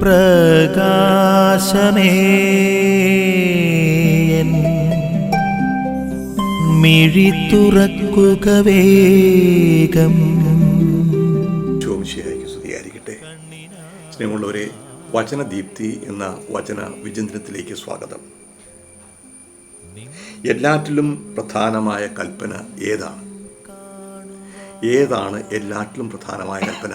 പ്രകാശമേ. മിഴി തുറക്കുക വേഗം. സ്നേഹമുള്ളവരെ വചനദീപ്തി എന്ന വചന വിചിന്തനത്തിലേക്ക് സ്വാഗതം. എല്ലാറ്റിലും പ്രധാനമായ കൽപ്പന ഏതാണ്? ഏതാണ് എല്ലാറ്റിലും പ്രധാനമായ കൽപ്പന?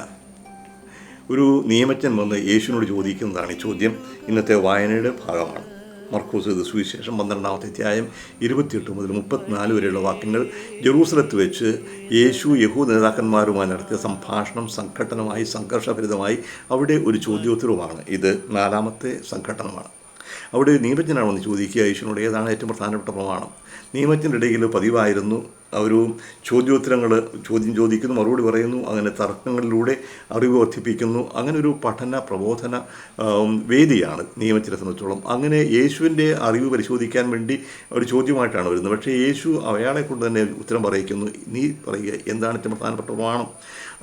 ഒരു നിയമജ്ഞൻ വന്ന് യേശുവിനോട് ചോദിക്കുന്നതാണ് ഈ ചോദ്യം. ഇന്നത്തെ വായനയുടെ ഭാഗമാണ്. മർക്കോസ് ഇത് സുവിശേഷം പന്ത്രണ്ടാമത്തെ അധ്യായം ഇരുപത്തിയെട്ട് മുതൽ മുപ്പത്തിനാല് വരെയുള്ള വാക്യങ്ങൾ ജെറൂസലത്ത് വെച്ച് യേശു യഹൂ നേതാക്കന്മാരുമായി നടത്തിയ സംഭാഷണം സംഘട്ടനമായി സംഘർഷഭരിതമായി അവിടെ ഒരു ചോദ്യോത്തരവുമാണ്. ഇത് നാലാമത്തെ സംഘട്ടനമാണ്. അവിടെ നിയമജ്ഞനാണ് വന്ന് ചോദിക്കുക യേശുവിനോട് ഏതാണ് ഏറ്റവും പ്രധാനപ്പെട്ട പ്രമാണം? നിയമജ്ഞന്റെ ഇടയിൽ പതിവായിരുന്നു ഒരു ചോദ്യോത്തരങ്ങൾ ചോദ്യം ചോദിക്കുന്നു മറുപടി പറയുന്നു അങ്ങനെ തർക്കങ്ങളിലൂടെ അറിവ് വർദ്ധിപ്പിക്കുന്നു. അങ്ങനെ ഒരു പഠന പ്രബോധന വേദിയാണ് നിയമത്തിനെ സംബന്ധിച്ചോളം. അങ്ങനെ യേശുവിന്റെ അറിവ് പരിശോധിക്കാൻ വേണ്ടി ഒരു ചോദ്യമായിട്ടാണ് വരുന്നത്. പക്ഷേ യേശു അയാളെ കൊണ്ട് തന്നെ ഉത്തരം പറയിക്കുന്നു നീ പറയുക എന്താണ് ഏറ്റവും പ്രധാനപ്പെട്ട പ്രമാണം?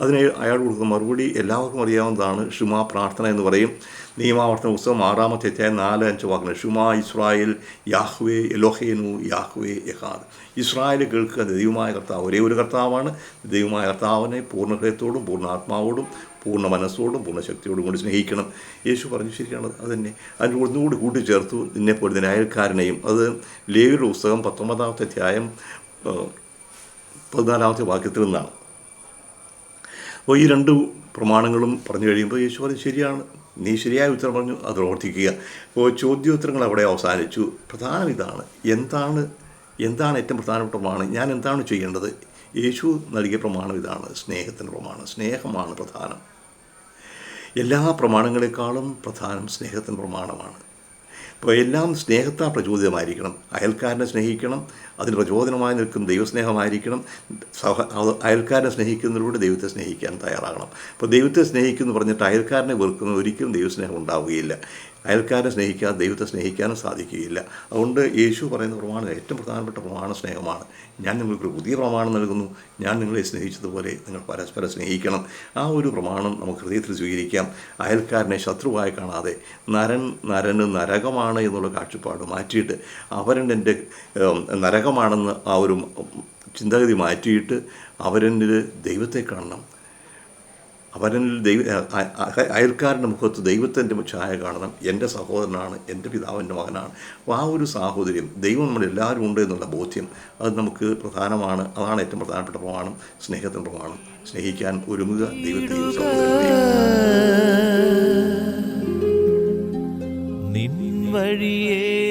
അതിന് അയാൾ കൊടുക്കുന്ന. മറുപടി എല്ലാവർക്കും അറിയാവുന്നതാണ്. ഷുമാ പ്രാർത്ഥന എന്ന് പറയും. നിയമാവർത്തന പുസ്തകം ആറാമത്തെ അധ്യായം നാല് അഞ്ച് വാക്കുകൾ ഷുമാ ഇസ്രായേൽ യാഹ്വേ എലോഹേനു യാഹ്വേ യഹാദ്. ഇസ്രായേൽ കേൾക്കുക ദൈവമായ കർത്താവ്. ഒരേ ഒരു കർത്താവാണ്. ദൈവമായ കർത്താവിനെ പൂർണ ഹൃദയത്തോടും പൂർണ ആത്മാവോടും പൂർണ മനസ്സോടും പൂർണ ശക്തിയോടും കൂടി സ്നേഹിക്കണം. യേശു പറഞ്ഞു ശരിയാണ് അത് തന്നെ അതിന് ഒന്നുകൂടി കൂട്ടിച്ചേർത്തു നിന്നെപ്പോലെ തന്നെ അയൽക്കാരനെയും. അത് ലേവിയുടെ പുസ്തകം പത്തൊമ്പതാമത്തെ അധ്യായം പതിനാലാമത്തെ വാക്യത്തിൽ നിന്നാണ്. അപ്പോൾ ഈ രണ്ട് പ്രമാണങ്ങളും പറഞ്ഞു കഴിയുമ്പോൾ യേശു പറഞ്ഞു ശരിയാണ്. നീ ശരിയായ ഉത്തരം പറഞ്ഞു അത് പ്രവർത്തിക്കുക അപ്പോൾ ചോദ്യോത്തരങ്ങൾ അവിടെ അവസാനിച്ചു. പ്രധാനം ഇതാണ്. എന്താണ് എന്താണ് ഏറ്റവും പ്രധാനപ്പെട്ട പ്രമാണം? ഞാൻ എന്താണ് ചെയ്യേണ്ടത്? യേശു നൽകിയ പ്രമാണം ഇതാണ്. സ്നേഹത്തിന്റെ പ്രമാണം. സ്നേഹമാണ് പ്രധാനം. എല്ലാ പ്രമാണങ്ങളെക്കാളും പ്രധാനം സ്നേഹത്തിന്റെ പ്രമാണമാണ്. അപ്പോൾ എല്ലാം സ്നേഹത്താൽ പ്രചോദിതമായിരിക്കണം. അയൽക്കാരനെ സ്നേഹിക്കണം. അതിന് പ്രചോദനമായി നിൽക്കുന്ന ദൈവസ്നേഹമായിരിക്കണം. സഹ അയൽക്കാരനെ സ്നേഹിക്കുന്നതിലൂടെ ദൈവത്തെ സ്നേഹിക്കാൻ തയ്യാറാകണം. അപ്പോൾ ദൈവത്തെ സ്നേഹിക്കുന്നു പറഞ്ഞിട്ട് അയൽക്കാരനെ വെറുക്കുന്ന ഒരിക്കലും ദൈവസ്നേഹം ഉണ്ടാവുകയില്ല. അയൽക്കാരനെ സ്നേഹിക്കാതെ ദൈവത്തെ സ്നേഹിക്കാനും സാധിക്കുകയില്ല. അതുകൊണ്ട് യേശു പറയുന്ന പ്രമാണം ഏറ്റവും പ്രധാനപ്പെട്ട പ്രമാണ സ്നേഹമാണ്. ഞാൻ നിങ്ങൾക്കൊരു പുതിയ പ്രമാണം നൽകുന്നു. ഞാൻ നിങ്ങളെ സ്നേഹിച്ചതുപോലെ നിങ്ങൾ പരസ്പരം സ്നേഹിക്കണം. ആ ഒരു പ്രമാണം നമുക്ക് ഹൃദയത്തിൽ സ്വീകരിക്കാം. അയൽക്കാരനെ ശത്രുവായി കാണാതെ നരൻ നരന് നരകമാണ് എന്നുള്ള കാഴ്ചപ്പാട് മാറ്റിയിട്ട് അവരൻ എന്റെ നരകമാണെന്ന് ആ ഒരു ചിന്താഗതി മാറ്റിയിട്ട് അവരനിൽ ദൈവത്തെ കാണണം. അവരനിൽ ദൈവ അയൽക്കാരന്റെ മുഖത്ത് ദൈവത്തിന്റെ ഛായ കാണണം എന്റെ സഹോദരനാണ് എന്റെ പിതാവിന്റെ മകനാണ്. അപ്പോൾ ആ ഒരു സാഹോദര്യം ദൈവം നമ്മളെല്ലാവരും ഉണ്ട് എന്നുള്ള ബോധ്യം അത് നമുക്ക് പ്രധാനമാണ് അതാണ് ഏറ്റവും പ്രധാനപ്പെട്ട പ്രമാണം സ്നേഹത്തിന്റെ പ്രമാണം. സ്നേഹിക്കാൻ ഒരുങ്ങുക ദൈവത്തെയും സഹോദരത്തെയും നിൻ വഴിയേ